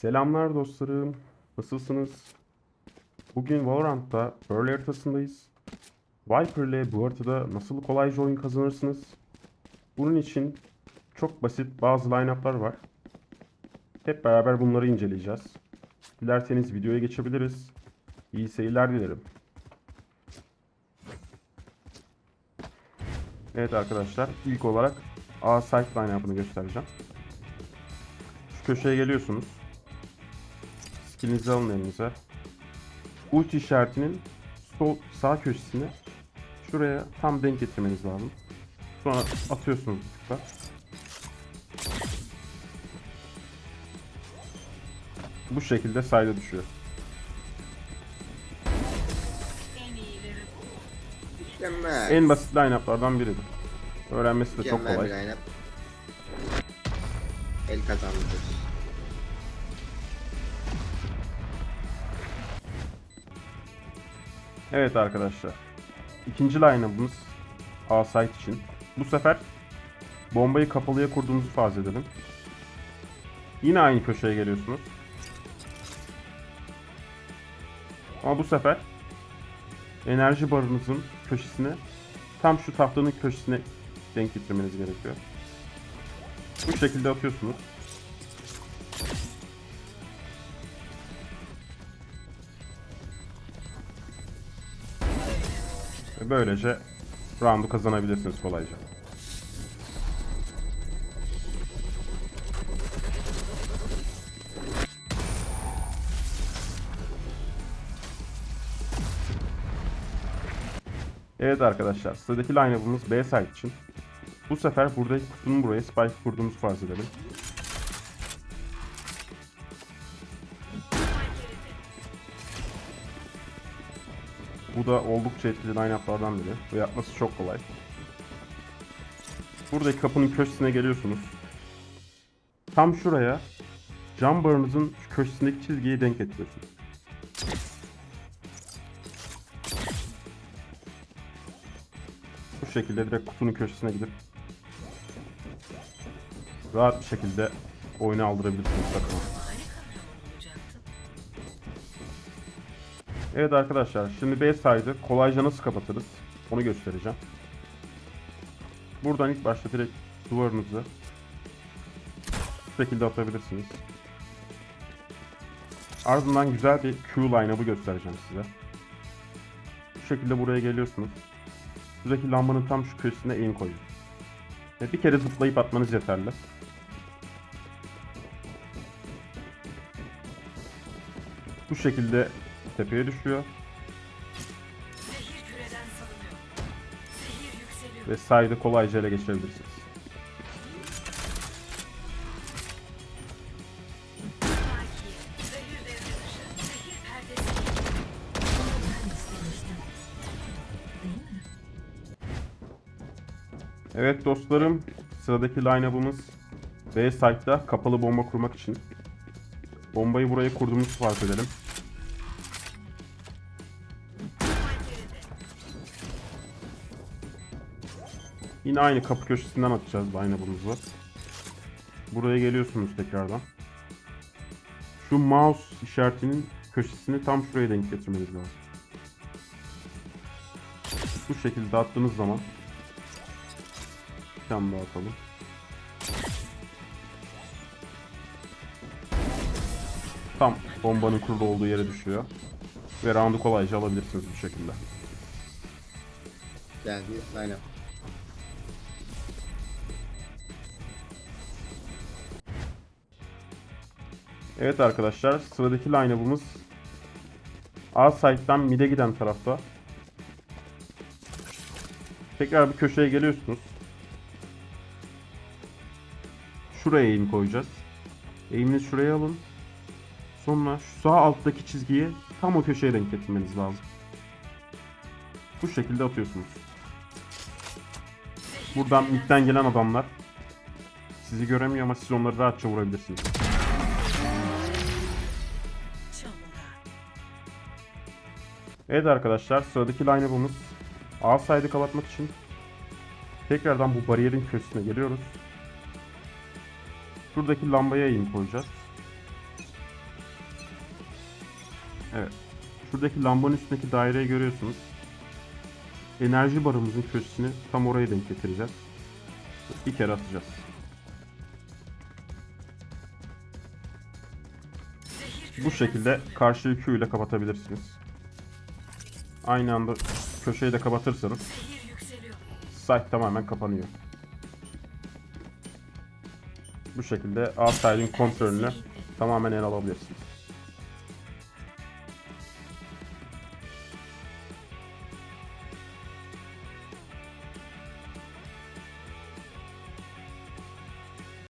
Selamlar dostlarım. Nasılsınız? Bugün Valorant'ta Pearl haritasındayız. Viper ile bu haritada nasıl kolayca oyun kazanırsınız? Bunun için çok basit bazı line-up'lar var. Hep beraber bunları inceleyeceğiz. Dilerseniz videoya geçebiliriz. İyi seyirler dilerim. Evet arkadaşlar ilk olarak A site line-up'ını göstereceğim. Şu köşeye geliyorsunuz. Skillinizi alın elinize. Ulti işaretinin sol sağ köşesine şuraya tam denk getirmeniz lazım. Sonra atıyorsunuz tıkla. Bu şekilde sayda düşüyor. Mükemmel. En basit line-up'lardan biridir. Öğrenmesi de çok kolay. bir line-up. El kazanmışız. Evet arkadaşlar. İkinci line-up'ımız A site için. Bu sefer bombayı kapalıya kurduğumuzu farz edelim. Yine aynı köşeye geliyorsunuz. Ama bu sefer enerji barınızın köşesine tam şu tahtanın köşesine denk getirmeniz gerekiyor. Bu şekilde atıyorsunuz. Ve böylece round'u kazanabilirsiniz kolayca. Evet arkadaşlar, sıradaki line-up'ımız B side için. Bu sefer buradaki kutunun buraya spike kurduğumuzu farz edelim. Bu da oldukça etkili line-up'lardan biri. Bu yapması çok kolay. Buradaki kapının köşesine geliyorsunuz. Tam şuraya cam barınızın köşesindeki çizgiyi denk getiriyorsunuz. Bu şekilde direkt kutunun köşesine gidip rahat bir şekilde oyunu aldırabilirsiniz takıma. Evet arkadaşlar şimdi B side'ı kolayca nasıl kapatırız onu göstereceğim. Buradan ilk başta direkt duvarınızı bu şekilde atabilirsiniz. Ardından güzel bir Q line-up'ı göstereceğim size. Bu şekilde buraya geliyorsunuz. Buradaki lambanın tam şu köşesine aim koyun. Ve bir kere zıplayıp atmanız yeterli. Bu şekilde tepeye düşüyor. Ve side'ı kolayca ele geçirebilirsiniz. Evet dostlarım, sıradaki line-up'ımız B site'da kapalı bomba kurmak için. Bombayı buraya kurduğumuzu fark edelim. Yine aynı kapı köşesinden atacağız line-up'ımızı. Buraya geliyorsunuz tekrardan. Şu mouse işaretinin köşesini tam şuraya denk getirmeniz lazım. Bu şekilde attığınız zaman bir tane daha atalım. Tam bombanın kurulu olduğu yere düşüyor. Ve round'u kolayca alabilirsiniz bu şekilde. Geldi line-up. Evet arkadaşlar sıradaki line-up'ımız A site'den mid'e giden tarafta. Tekrar bir köşeye geliyorsunuz. Şuraya aim koyacağız. Aim'inizi şuraya alın. Sonra şu sağ alttaki çizgiyi tam o köşeye denk getirmeniz lazım. Bu şekilde atıyorsunuz. Buradan midden gelen adamlar sizi göremiyor ama siz onları rahatça vurabilirsiniz. Evet arkadaşlar sıradaki line-up'ımız A kapatmak için tekrardan bu bariyerin köşesine geliyoruz. Şuradaki lambaya aim koyacağız. Evet. Şuradaki lambanın üstündeki daireyi görüyorsunuz. Enerji barımızın köşesini tam oraya denk getireceğiz. Bir kere atacağız. Bu şekilde karşıyı Q kapatabilirsiniz. Aynı anda köşeyi de kapatırsanız site tamamen kapanıyor. Bu şekilde A side'in kontrolünü tamamen ele alabilirsiniz.